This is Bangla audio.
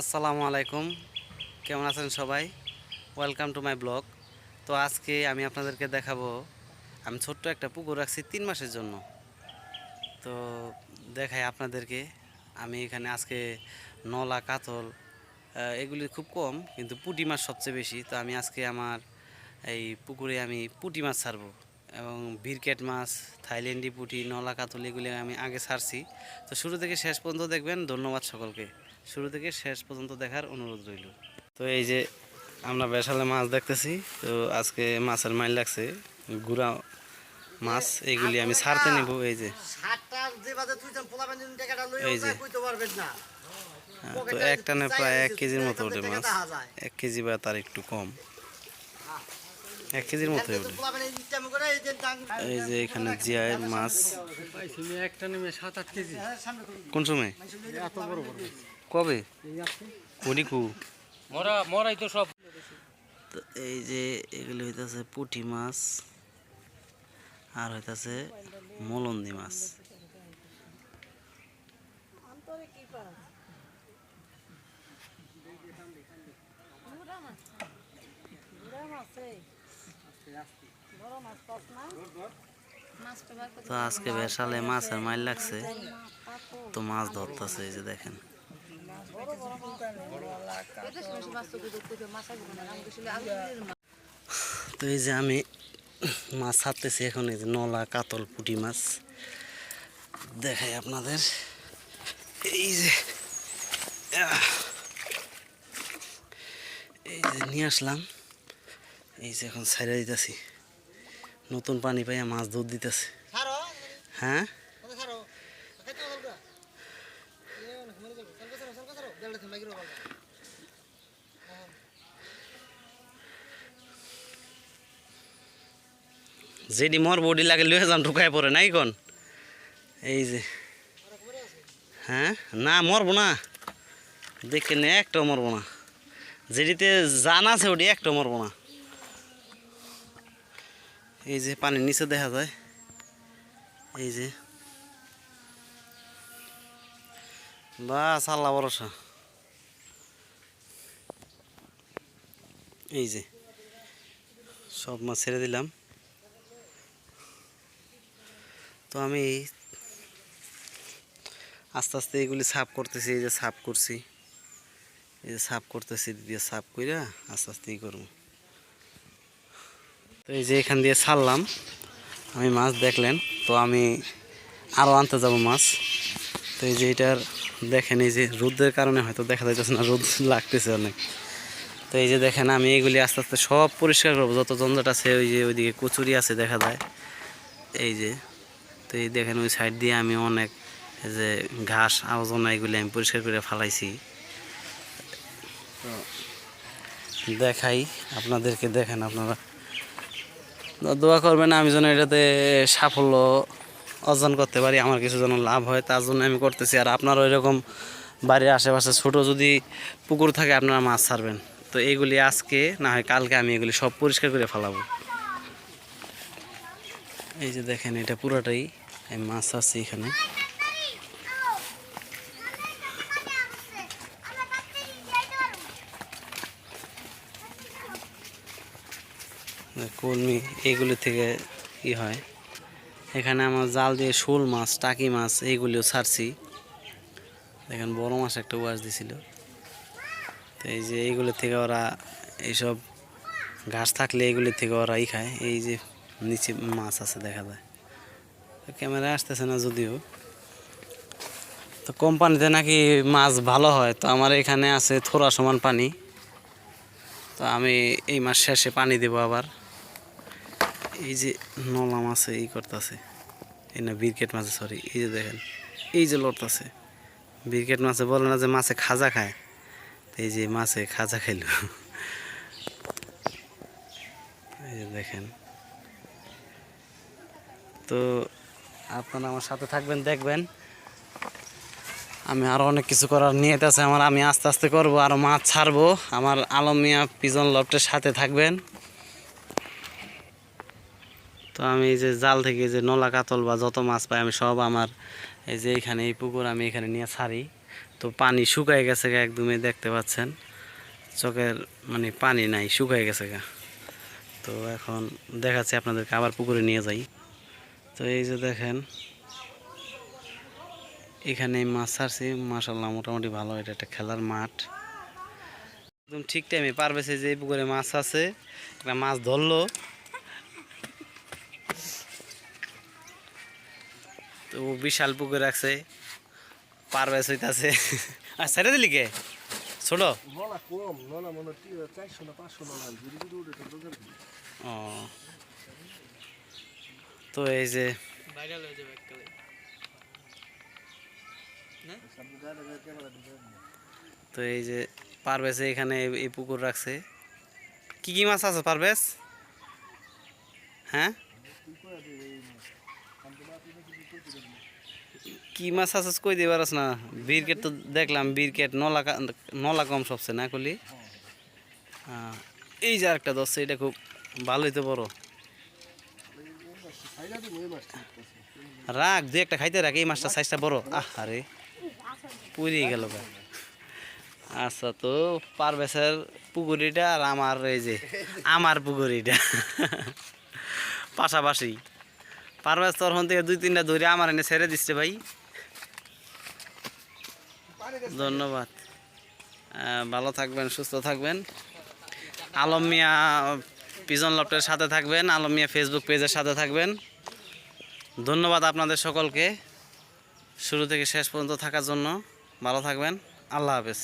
আসসালামু আলাইকুম। কেমন আছেন সবাই? ওয়েলকাম টু মাই ব্লগ তো আজকে আমি আপনাদেরকে দেখাবো, আমি ছোট্ট একটা পুকুর রাখছি তিন মাসের জন্য। তো দেখাই আপনাদেরকে, আমি এখানে আজকে নলা, কাতল এগুলি খুব কম, কিন্তু পুঁটি মাছ সবচেয়ে বেশি। তো আমি আজকে আমার এই পুকুরে আমি পুঁটি মাছ ছাড়বো। এবং বিরকেট মাছ থাইল্যান্ডি পুঁটি নলা কাতল এগুলি আমি আগে ছাড়ছি তো শুরু থেকে শেষ পর্যন্ত দেখবেন ধন্যবাদ সকলকে। শুরু থেকে শেষ পর্যন্ত দেখার অনুরোধ রইল। তো এই যে আমরা বেসালে মাছ দেখতেছি তো আজকে মাছের মাইল লাগছে গুড়া মাছ এইগুলি আমি ছাড়তে নিব এই যে। এই যে। হ্যাঁ, তো একটানে প্রায় এক কেজির মতো ওঠে মাছ। এক কেজি বা তার একটু কম। এক কেজির করে এই যে এখানে জিয়ায় মাছ পাইছি একটা নেমে সাত আট কেজি কোন সময় এত বড় বড় কবে? কোনি কু মরা মরাই তো সব। তো এই যে এগুলি হইতাছে পুঁটি মাছ আর হইতাছে মলন্দি মাছ। তো আজকে বেসালে মাছের মাইল লাগছে, তো মাছ ধরতেছে, এই যে দেখেন। তো এই যে আমি মাছ ছাড়তেছি এখন, এই যে নলা কাতল পুঁটি মাছ। দেখাই আপনাদের। এই যে এই যে নিয়ে আসলাম। এই যে এখন ছাইড়া দিতেছি। নতুন পানি পাইয়া মাছ দুধ দিতেছে। হ্যাঁ? এই অনেক মরে যেটি বডি লাগে লুয়ে যাম ঢুকায় পড়ে নাই কোন? এই যে। হ্যাঁ? না মরবো না। দেখে নে একটাও মরবো না। যেটিতে জান আছে ওটি একটাও মরবো না। এই যে পানির নিচে দেখা যায়। এই যে। বাস, আল্লাহ ভরসা। এই যে। সব মাছ ছেড়ে দিলাম। তো আমি আস্তে আস্তে এগুলি সাফ করতেছি, এই যে সাফ করছি। এই যে সাফ করতেছি, দিয়ে সাফ কইরা আস্তে আস্তে ই করব। তো এই যে এখান দিয়ে ছাড়লাম, আমি মাছ দেখলেন, তো আমি আরও আনতে যাব মাছ। তো এই যে এটার দেখেন, এই যে রোদের কারণে হয়তো দেখা যাইতেছে না, রোদ লাগতেছে অনেক। তো এই যে দেখেন, আমি এগুলি আস্তে আস্তে সব পরিষ্কার করব। যত জঞ্জট আছে, ওই যে ওইদিকে কচুরি আছে দেখা যায়। এই যে, তো এই দেখেন, ওই সাইড দিয়ে আমি অনেক যে ঘাস, আবর্জনা এগুলি আমি পরিষ্কার করে ফালাইছি। দেখাই, আপনাদেরকে দেখেন আপনারা। দোয়া করবেন আমি যেন এটাতে সাফল্য অর্জন করতে পারি, আমার কিছু যেন লাভ হয়, তার জন্য আমি করতেছি। আর আপনারও এরকম বাড়ির আশেপাশে ছোট যদি পুকুর থাকে, আপনারা মাছ ছাড়বেন। তো এইগুলি আজকে, না হয় কালকে আমি এগুলি সব পরিষ্কার করে ফেলাবো। এই যে দেখেন, এটা পুরোটাই আমি মাছ আছে এখানে। কলমি এইগুলি থেকে ই হয়। এখানে আমার জাল দিয়ে শোল মাছ, টাকি মাছ এইগুলিও ছাড়ছি। দেখেন বড় মাছ একটা ওয়াশ দিছিল। তো এই যে এইগুলি থেকে ওরা এইসব ঘাস থাকলে এইগুলি থেকে ওরা ই খায়। এই যে নিচে মাছ আছে দেখা যায়। ক্যামেরা আসতেছে না যদিও। তো কোম্পানিতে নাকি মাছ ভালো হয়। তো আমার এখানে আছে থোড়া সমান পানি। তো আমি এই মাস শেষে পানি দেবো আবার। এই যে নলা মাছে এই করতেছে। এই না বিরকেট মাছে সরি এই যে দেখেন, এই যে লড়তেছে। বিরকেট মাছে বলে না যে মাছে খাজা খায় এই যে মাছে খাজা খাইল। এই যে দেখেন। তো আপনারা আমার সাথে থাকবেন, দেখবেন। আমি আরও অনেক কিছু করার নিয়ত আছে আমার, আমি আস্তে আস্তে করব আরও মাছ ছাড়বো। আমার আলম মিয়া পিজন লফটের সাথে থাকবেন। তো আমি এই যে জাল থেকে যে নলা, কাতল বা যত মাছ পাই, আমি সব আমার এই যে এখানে, এই পুকুর আমি এখানে নিয়ে ছাড়ি। তো পানি শুকায় গেছে একদমই, দেখতে পাচ্ছেন। চোখের মানে পানি নাই, শুকায় গেছে গা। তো এখন দেখাচ্ছি আপনাদেরকে, আবার পুকুরে নিয়ে যাই। তো এই যে দেখেন, এখানে মাছ ছাড়ছি। মাসাল্লাহ মোটামুটি ভালো, এটা একটা খেলার মাঠ। একদম ঠিক টাইমে পারবেছে যে এই পুকুরে মাছ আছে। একটা মাছ ধরলো। তো ও বিশাল পুকুর রাখছে পারবেশ হইতাছে। আর ছেড়ে দিলি কে? ছোট? তো ও। তো এই যে। তো এই যে পারভেজে এখানে এই- এই পুকুর রাখছে। কি কি মাছ আছে পারভেজ হ্যাঁ? কি মাছ আছে কই দিয়ে পারস না বীরকেট তো দেখলাম, বীরকেট নলা নলা কম সবচেয়ে না কলি হ্যাঁ এই যে আরেকটা দশ এটা খুব ভালোই তো বড়। রাখ, দুই একটা খাইতে রাখ, এই মাছটা সাইজটা বড় আহ আরে পুরিয়ে গেল। আচ্ছা তো পারভেসের পুকুরিটা আর আমার এই যে, আমার পুকুরিটা পাশাপাশি পারভেজ তখন থেকে দুই, তিনটা ধরে আমার এনে ছেড়ে দিচ্ছে ভাই। ধন্যবাদ। ভালো থাকবেন, সুস্থ থাকবেন। আলম মিয়া পিজন লফটের সাথে থাকবেন, আলম মিয়া ফেসবুক পেজের সাথে থাকবেন। ধন্যবাদ আপনাদের সকলকে। শুরু থেকে শেষ পর্যন্ত থাকার জন্য ভালো থাকবেন। আল্লাহ হাফেজ।